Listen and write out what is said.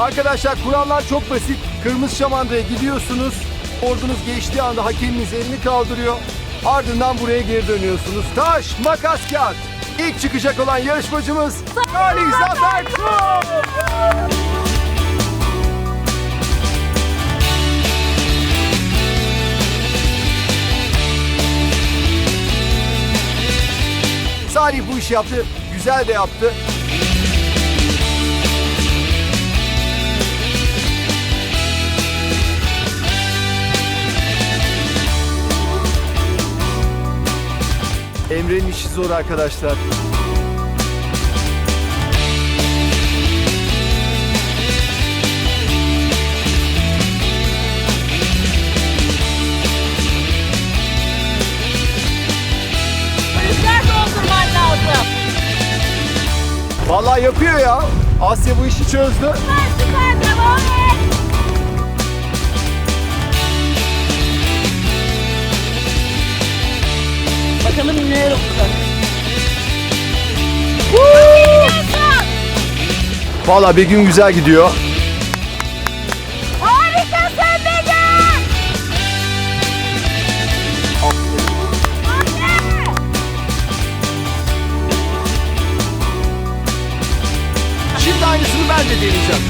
Arkadaşlar kurallar çok basit. Kırmızı şamandaya gidiyorsunuz. Ordunuz geçtiği anda hakeminiz elini kaldırıyor. Ardından buraya geri dönüyorsunuz. Taş, makas, kağıt. İlk çıkacak olan yarışmacımız Salih Zafer. Salih bu işi yaptı. Güzel de yaptı. Emre'nin işi zor arkadaşlar. Rüzgar doldurman lazım. Vallahi yapıyor ya. Asya bu işi çözdü. Süper süper devam et. Bakalım neler olacak. Vallahi bir gün güzel gidiyor. Harikasın Begüm. Anne. Şimdi aynısını ben de deneyeceğim.